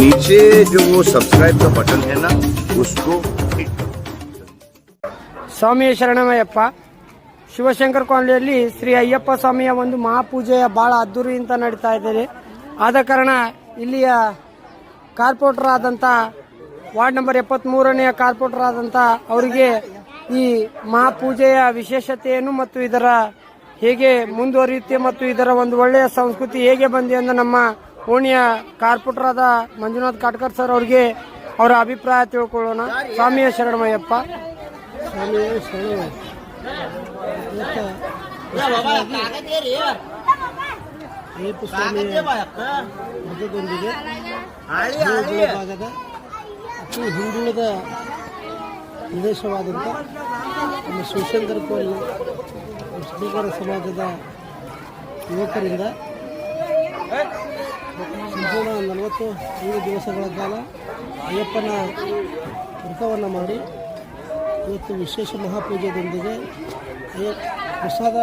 नीचे जो वो सब्सक्राइब का बटन है ना उसको हिट करो ಸ್ವಾಮಿ ಶರಣಮಯ್ಯಪ್ಪ ಶಿವಶಂಕರ ಕಾಲನಿಯಲ್ಲಿ ಶ್ರೀ ಅಯ್ಯಪ್ಪ ಸ್ವಾಮಿಯ ಒಂದು ಮಹಾಪೂಜೆಯ ಬಹಳ ಅದ್ದೂರಿಯಿಂದ ನಡೀತಾ ಇದೆ ಆದ ಕಾರಣ ಇಲ್ಲಿಯ ಕಾರ್ಪೊರೇಟರ್ ಆದಂಥ ವಾರ್ಡ್ ನಂಬರ್ ಎಪ್ಪತ್ಮೂರನೆಯ ಕಾರ್ಪೊರೇಟರ್ ಆದಂಥ ಅವರಿಗೆ ಈ ಮಹಾಪೂಜೆಯ ವಿಶೇಷತೆಯನ್ನು ಮತ್ತು ಇದರ ಹೇಗೆ ಮುಂದುವರಿಯುತ್ತೆ ಮತ್ತು ಇದರ ಒಂದು ಒಳ್ಳೆಯ ಸಂಸ್ಕೃತಿ ಹೇಗೆ ಬಂದಿದೆ ಎಂದು ನಮ್ಮ ಓಣಿಯ ಕಾರ್ಪೊರೇಟರಾದ ಮಂಜುನಾಥ್ ಕಾಟ್ಕರ್ ಸರ್ ಅವರಿಗೆ ಅವರ ಅಭಿಪ್ರಾಯ ತಿಳ್ಕೊಳ್ಳೋಣ. ಸ್ವಾಮಿಯ ಶರಣಮಯ್ಯಪ್ಪ. ಸ್ವಾಮಿಯೇ ಅತಿ ಹಿಂದುಳಿದ ಪ್ರದೇಶವಾದಂಥ ನಮ್ಮ ಶಿವಶಂಕರ ಶ್ರೀಕರ ಸಮಾಜದ ಯುವಕರಿಂದ ಸಂಪೂರ್ಣ ನಲವತ್ತು ಐದು ದಿವಸಗಳ ಕಾಲ ಅಯ್ಯಪ್ಪನ ವ್ರತವನ್ನು ಮಾಡಿ ಇವತ್ತು ವಿಶೇಷ ಮಹಾಪೂಜೆಯೊಂದಿಗೆ ಅಯ್ಯ ಪ್ರಸಾದ,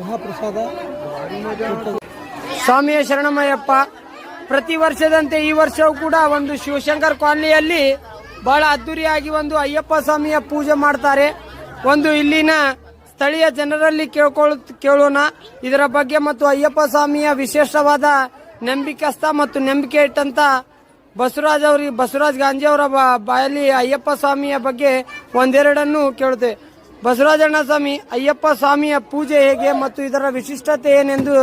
ಮಹಾಪ್ರಸಾದ ಸ್ವಾಮಿಯ ಶರಣಮಯ್ಯಪ್ಪ, ಪ್ರತಿ ವರ್ಷದಂತೆ ಈ ವರ್ಷವೂ ಕೂಡ ಒಂದು ಶಿವಶಂಕರ್ ಕಾಲನಿಯಲ್ಲಿ ಬಹಳ ಅದ್ದೂರಿಯಾಗಿ ಒಂದು ಅಯ್ಯಪ್ಪ ಸ್ವಾಮಿಯ ಪೂಜೆ ಮಾಡ್ತಾರೆ. ಒಂದು ಇಲ್ಲಿನ ಸ್ಥಳೀಯ ಜನರಲ್ಲಿ ಕೇಳ್ಕೊಳ್ಳ ಕೇಳೋಣ. ಇದರ ಬಗ್ಗೆ ಮತ್ತು ಅಯ್ಯಪ್ಪ ಸ್ವಾಮಿಯ ವಿಶೇಷವಾದ ನಂಬಿಕಸ್ಥ ಮತ್ತು ನಂಬಿಕೆ ಇಟ್ಟಂತ ಬಸವರಾಜ್ ಅವರಿಗೆ ಬಸವರಾಜ್ ಗಾಂಧಿ ಅವರ ಬಾಯಲ್ಲಿ ಅಯ್ಯಪ್ಪ ಸ್ವಾಮಿಯ ಬಗ್ಗೆ ಒಂದೆರಡನ್ನು ಕೇಳುತ್ತೆ. ಬಸವರಾಜಣ್ಣ ಸ್ವಾಮಿ, ಅಯ್ಯಪ್ಪ ಸ್ವಾಮಿಯ ಪೂಜೆ ಹೇಗೆ ಮತ್ತು ಇದರ ವಿಶಿಷ್ಟತೆ ಏನೆಂದು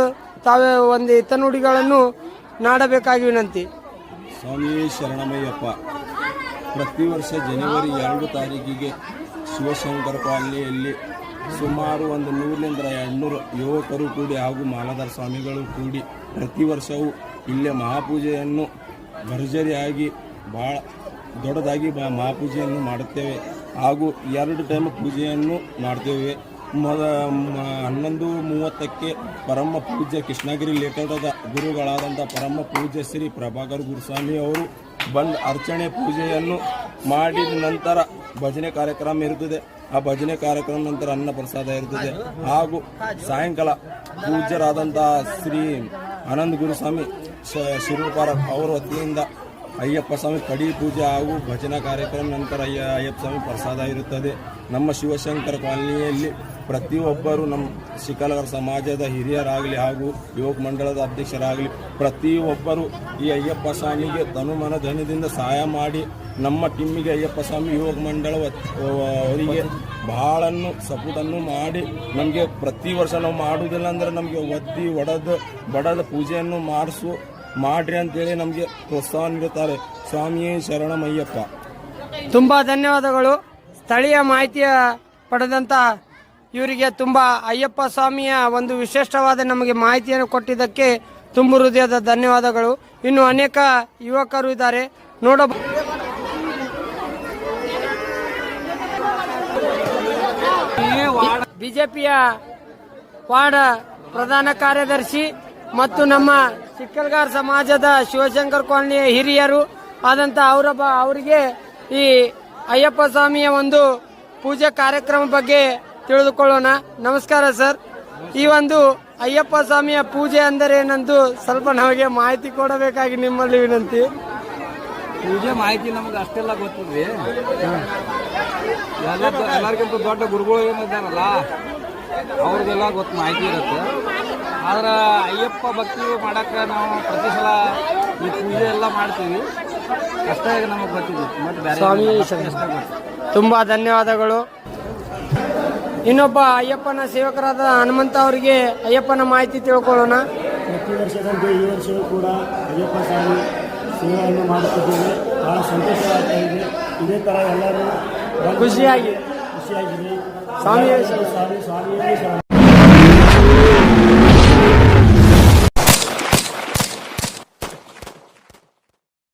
ತಾವೇ ಒಂದು ಇತನುಡಿಗಳನ್ನು ನಾಡಬೇಕಾಗಿ ವಿನಂತಿ. ಸ್ವಾಮಿ ಶರಣಮಯ್ಯಪ್ಪ, ಪ್ರತಿ ವರ್ಷ ಜನವರಿ ಎರಡು ತಾರೀಕಿಗೆ ಶಿವಶಂಕರ ಕಾಲನಿಯಲ್ಲಿ ಸುಮಾರು ಒಂದು ನೂರರಿಂದ ಎರಡುನೂರು ಯುವಕರು ಕೂಡಿ ಹಾಗೂ ಮಾಲಾಧಾರ ಸ್ವಾಮಿಗಳು ಕೂಡಿ ಪ್ರತಿ ವರ್ಷವೂ ಇಲ್ಲೇ ಮಹಾಪೂಜೆಯನ್ನು ಭರ್ಜರಿಯಾಗಿ ಭಾಳ ದೊಡ್ಡದಾಗಿ ಮಹಾಪೂಜೆಯನ್ನು ಮಾಡುತ್ತೇವೆ. ಹಾಗೂ ಎರಡು ಟೈಮ್ ಪೂಜೆಯನ್ನು ಮಾಡ್ತೇವೆ. ಮೊದ ಹನ್ನೊಂದು ಮೂವತ್ತಕ್ಕೆ ಪರಮ ಪೂಜ್ಯ ಕೃಷ್ಣಗಿರಿ ಲೇಖಕದ ಗುರುಗಳಾದಂಥ ಪರಮ ಪೂಜ್ಯ ಶ್ರೀ ಪ್ರಭಾಕರ್ ಗುರುಸ್ವಾಮಿ ಅವರು ಬಂದು ಅರ್ಚನೆ ಪೂಜೆಯನ್ನು ಮಾಡಿದ ನಂತರ ಭಜನೆ ಕಾರ್ಯಕ್ರಮ ಇರುತ್ತದೆ. ಆ ಭಜನೆ ಕಾರ್ಯಕ್ರಮ ನಂತರ ಅನ್ನ ಪ್ರಸಾದ ಇರುತ್ತದೆ. ಹಾಗೂ ಸಾಯಂಕಾಲ ಪೂಜ್ಯರಾದಂತಹ ಶ್ರೀ ಆನಂದ್ ಗುರುಸ್ವಾಮಿ ಶಿರೂಪಾರ ಅವರ ವತಿಯಿಂದ ಅಯ್ಯಪ್ಪ ಸ್ವಾಮಿ ಕಡಿ ಪೂಜೆ ಹಾಗೂ ಭಜನಾ ಕಾರ್ಯಕ್ರಮ ನಂತರ ಅಯ್ಯ, ಅಯ್ಯಪ್ಪ ಸ್ವಾಮಿ ಪ್ರಸಾದ ಇರುತ್ತದೆ. ನಮ್ಮ ಶಿವಶಂಕರ ಕಾಲನಿಯಲ್ಲಿ ಪ್ರತಿಯೊಬ್ಬರು ನಮ್ಮ ಶಿಕಾಲಗರ ಸಮಾಜದ ಹಿರಿಯರಾಗಲಿ ಹಾಗೂ ಯುವಕ ಮಂಡಳದ ಅಧ್ಯಕ್ಷರಾಗಲಿ ಪ್ರತಿಯೊಬ್ಬರು ಈ ಅಯ್ಯಪ್ಪ ಸ್ವಾಮಿಗೆ ತನುಮನ ಧನದಿಂದ ಸಹಾಯ ಮಾಡಿ ನಮ್ಮ ಟಿಮ್ಮಿಗೆ ಅಯ್ಯಪ್ಪ ಸ್ವಾಮಿ ಯುವಕ ಮಂಡಳ ಅವರಿಗೆ ಭಾಳನ್ನು ಸಪೋರ್ಟನ್ನು ಮಾಡಿ ನಮಗೆ ಪ್ರತಿ ವರ್ಷ ನಾವು ಮಾಡುವುದಿಲ್ಲ ಅಂದರೆ ನಮಗೆ ಒದ್ದಿ, ಒಡೆದು, ಬಡದ ಪೂಜೆಯನ್ನು ಮಾಡಿಸು, ಮಾಡ್ರಿ ಅಂತೇಳಿ ನಮಗೆ ಪ್ರೋತ್ಸಾಹ ನೀಡುತ್ತಾರೆ. ಸ್ವಾಮಿಯೇ ಶರಣಮಯ್ಯಪ್ಪ. ತುಂಬಾ ಧನ್ಯವಾದಗಳು. ಸ್ಥಳೀಯ ಮಾಹಿತಿಯ ಪಡೆದಂತ ಇವರಿಗೆ ತುಂಬಾ ಅಯ್ಯಪ್ಪ ಸ್ವಾಮಿಯ ಒಂದು ವಿಶಿಷ್ಟವಾದ ನಮಗೆ ಮಾಹಿತಿಯನ್ನು ಕೊಟ್ಟಿದ್ದಕ್ಕೆ ತುಂಬ ಹೃದಯದ ಧನ್ಯವಾದಗಳು. ಇನ್ನು ಅನೇಕ ಯುವಕರು ಇದ್ದಾರೆ. ನೋಡಬಹುದು ಬಿಜೆಪಿಯ ವಾರ್ಡ್ ಪ್ರಧಾನ ಕಾರ್ಯದರ್ಶಿ ಮತ್ತು ನಮ್ಮ ಚಿಕ್ಕಲ್ಗಾರ್ ಸಮಾಜದ ಶಿವಶಂಕರ್ ಕಾಲನಿಯ ಹಿರಿಯರು ಆದಂತ ಅವರೊಬ್ಬ ಅವರಿಗೆ ಈ ಅಯ್ಯಪ್ಪ ಸ್ವಾಮಿಯ ಒಂದು ಪೂಜಾ ಕಾರ್ಯಕ್ರಮ ಬಗ್ಗೆ ತಿಳಿದುಕೊಳ್ಳೋಣ. ನಮಸ್ಕಾರ ಸರ್. ಈ ಒಂದು ಅಯ್ಯಪ್ಪ ಸ್ವಾಮಿಯ ಪೂಜೆ ಅಂದರೆ ಏನಂದು ಸ್ವಲ್ಪ ನಮಗೆ ಮಾಹಿತಿ ಕೊಡಬೇಕಾಗಿ ನಿಮ್ಮಲ್ಲಿ ವಿನಂತಿ. ಪೂಜೆ ಮಾಹಿತಿ ನಮಗೆ ಅಷ್ಟೆಲ್ಲ ಗೊತ್ತಿದ್ರಿ ಎಲ್ಲ ಎಲ್ಲರಿಗಿಂತ ದೊಡ್ಡ ಗುರುಗಳು ಏನಿದ್ದಾರಲ್ಲ ಅವ್ರಿಗೆಲ್ಲ ಗೊತ್ತು ಮಾಹಿತಿ ಇರುತ್ತೆ. ಆದ್ರೆ ಅಯ್ಯಪ್ಪ ಭಕ್ತಿ ಮಾಡೋಕೆ ನಾವು ಪ್ರತಿ ಸಲ ಈ ಪೂಜೆ ಎಲ್ಲ ಮಾಡ್ತೀವಿ. ಅಷ್ಟೇ ನಮಗೆ ಗೊತ್ತಿದೆ. ಮತ್ತೆ ಸ್ವಾಮಿ. ತುಂಬಾ ಧನ್ಯವಾದಗಳು. ಇನ್ನೊಬ್ಬ ಅಯ್ಯಪ್ಪನ ಸೇವಕರಾದ ಹನುಮಂತ ಅವರಿಗೆ ಅಯ್ಯಪ್ಪನ ಮಾಹಿತಿ ತಿಳ್ಕೊಳ್ಳೋಣ. ಪ್ರತಿ ವರ್ಷದಂತೆ ಈ ವರ್ಷವೂ ಕೂಡ ಅಯ್ಯಪ್ಪ ಸ್ವಾಮಿ ಸೇವೆಯನ್ನು ಮಾಡುತ್ತಿದ್ದೇವೆ. ಬಹಳ ಸಂತೋಷವಾಗ್ತಾ ಇದೆ. ಇದೇ ಥರ ಎಲ್ಲರೂ ಖುಷಿಯಾಗಿ ಖುಷಿಯಾಗಿದೆ. ಸ್ವಾಮಿ ಸ್ವಾಮಿ ಸ್ವಾಮಿಯೇ ಶರಣ